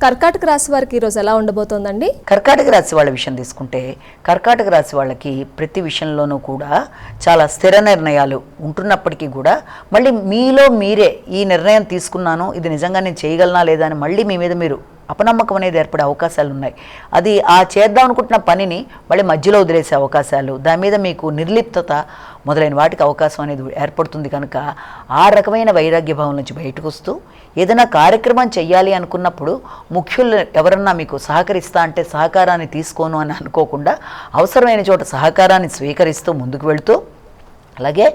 కర్కాటక రాశి వారికి ఈరోజు ఎలా ఉండబోతోందండి? కర్కాటక రాశి వాళ్ళ విషయం తీసుకుంటే కర్కాటక రాశి వాళ్ళకి ప్రతి విషయంలోనూ కూడా చాలా స్థిర నిర్ణయాలు ఉంటున్నప్పటికీ కూడా మళ్ళీ మీలో మీరే ఈ నిర్ణయం తీసుకున్నాను ఇది నిజంగా నేను చేయగలనా లేదా అని మళ్ళీ మీ మీద మీరు అపనమ్మకం అనేది ఏర్పడే అవకాశాలు ఉన్నాయి. అది ఆ చేద్దాం అనుకుంటున్న పనిని మళ్ళీ మధ్యలో వదిలేసే అవకాశాలు దాని మీద మీకు నిర్లిప్తత మొదలైన వాటికి అవకాశం అనేది ఏర్పడుతుంది కనుక ఆ రకమైన వైరాగ్య భావం నుంచి బయటకు వస్తూ ఏదైనా కార్యక్రమం చెయ్యాలి అనుకున్నప్పుడు ముఖ్యులు ఎవరన్నా మీకు సహకరిస్తా అంటే సహకారాన్ని తీసుకోను అని అనుకోకుండా అవసరమైన చోట సహకారాన్ని స్వీకరిస్తూ ముందుకు వెళుతూ అలాగే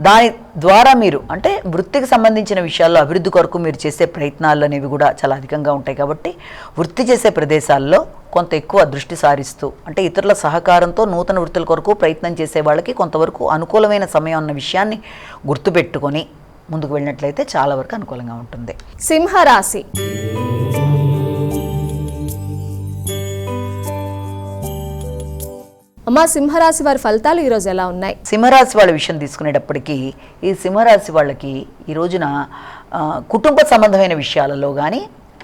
దాని ద్వారా మీరు అంటే వృత్తికి సంబంధించిన విషయాల్లో అభివృద్ధి కొరకు మీరు చేసే ప్రయత్నాలు అనేవి కూడా చాలా అధికంగా ఉంటాయి కాబట్టి వృత్తి చేసే ప్రదేశాల్లో కొంత ఎక్కువ దృష్టి సారిస్తూ అంటే ఇతరుల సహకారంతో నూతన వృత్తుల కొరకు ప్రయత్నం చేసే వాళ్ళకి కొంతవరకు అనుకూలమైన సమయం అన్న విషయాన్ని గుర్తుపెట్టుకొని ముందుకు వెళ్ళినట్లయితే చాలా వరకు అనుకూలంగా ఉంటుంది. సింహరాశి. అమ్మా సింహరాశి వారి ఫలితాలు ఈరోజు ఎలా ఉన్నాయి? సింహరాశి వాళ్ళ విషయం తీసుకునేటప్పటికీ ఈ సింహరాశి వాళ్ళకి ఈ రోజున కుటుంబ సంబంధమైన విషయాలలో కానీ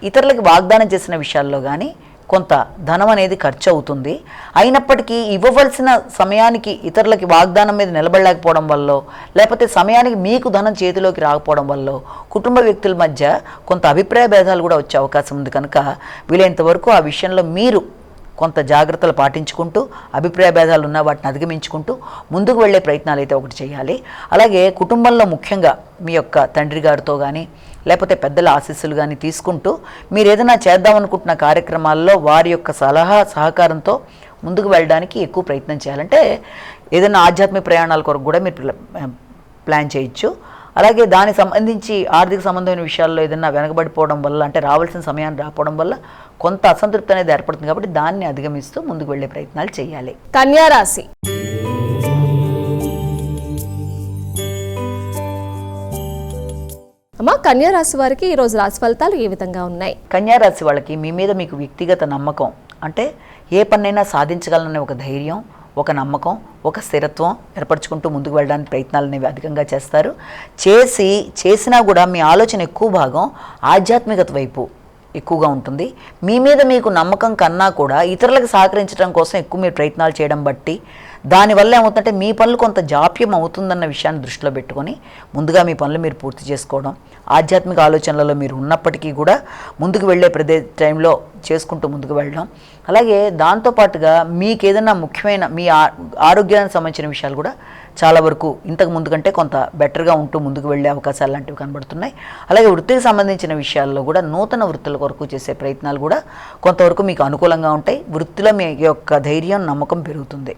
ఇతరులకు వాగ్దానం చేసిన విషయాల్లో కానీ కొంత ధనం అనేది ఖర్చు అవుతుంది. అయినప్పటికీ ఇవ్వవలసిన సమయానికి ఇతరులకి వాగ్దానం మీద నిలబడలేకపోవడం వల్ల లేకపోతే సమయానికి మీకు ధనం చేతిలోకి రాకపోవడం వల్ల కుటుంబ వ్యక్తుల మధ్య కొంత అభిప్రాయ భేదాలు కూడా వచ్చే అవకాశం ఉంది కనుక వీలైనంత వరకు ఆ విషయంలో మీరు కొంత జాగ్రత్తలు పాటించుకుంటూ అభిప్రాయ భేదాలు ఉన్న వాటిని అధిగమించుకుంటూ ముందుకు వెళ్ళే ప్రయత్నాలు అయితే ఒకటి చేయాలి. అలాగే కుటుంబంలో ముఖ్యంగా మీ యొక్క తండ్రి గారితో కానీ లేకపోతే పెద్దల ఆశీస్సులు కానీ తీసుకుంటూ మీరు ఏదైనా చేద్దాం అనుకుంటున్న కార్యక్రమాల్లో వారి యొక్క సలహా సహకారంతో ముందుకు వెళ్ళడానికి ఎక్కువ ప్రయత్నం చేయాలంటే ఏదైనా ఆధ్యాత్మిక ప్రయాణాల కొరకు కూడా మీరు ప్లాన్ చేయొచ్చు. అలాగే దానికి సంబంధించి ఆర్థిక సంబంధమైన విషయాల్లో ఏదైనా వెనకబడిపోవడం వల్ల అంటే రావాల్సిన సమయాన్ని రాకపోవడం వల్ల కొంత అసంతృప్తి అనేది ఏర్పడుతుంది కాబట్టి దాన్ని అధిగమిస్తూ ముందుకు వెళ్ళే ప్రయత్నాలు చేయాలి. కన్యా రాశి అమ్మా కన్యా రాశి వారికి ఈరోజు రాశి ఫలితాలు ఏ విధంగా ఉన్నాయి? కన్యారాశి వాళ్ళకి మీ మీద మీకు వ్యక్తిగత నమ్మకం అంటే ఏ పనైనా సాధించగలననే ఒక ధైర్యం ఒక నమ్మకం ఒక స్థిరత్వం ఏర్పరచుకుంటూ ముందుకు వెళ్ళడానికి ప్రయత్నాలు అనేవి అధికంగా చేస్తారు. చేసి చేసినా కూడా మీ ఆలోచన ఎక్కువ భాగం ఆధ్యాత్మికత వైపు. ఎక్కువగా ఉంటుంది. మీ మీద మీకు నమ్మకం కన్నా కూడా ఇతరులకు సహకరించడం కోసం ఎక్కువ మీరు ప్రయత్నాలు చేయడం బట్టి దానివల్ల ఏమవుతుందంటే మీ పనులు కొంత జాప్యం అవుతుందన్న విషయాన్ని దృష్టిలో పెట్టుకొని ముందుగా మీ పనులు మీరు పూర్తి చేసుకోవడం ఆధ్యాత్మిక ఆలోచనలలో మీరు ఉన్నప్పటికీ కూడా ముందుకు వెళ్ళే ప్రదే టైంలో చేసుకుంటూ ముందుకు వెళ్ళడం. అలాగే దాంతోపాటుగా మీకు ఏదైనా ముఖ్యమైన మీ ఆ- ఆరోగ్యానికి సంబంధించిన విషయాలు కూడా చాలా వరకు ఇంతకు ముందు కంటే కొంత బెటర్గా ఉంటూ ముందుకు వెళ్ళే అవకాశాలు లాంటివి కనబడుతున్నాయి. అలాగే వృత్తికి సంబంధించిన విషయాల్లో కూడా నూతన వృత్తుల కొరకు చేసే ప్రయత్నాలు కూడా కొంతవరకు మీకు అనుకూలంగా ఉంటాయి. వృత్తిలో మీ యొక్క ధైర్యం నమ్మకం పెరుగుతుంది.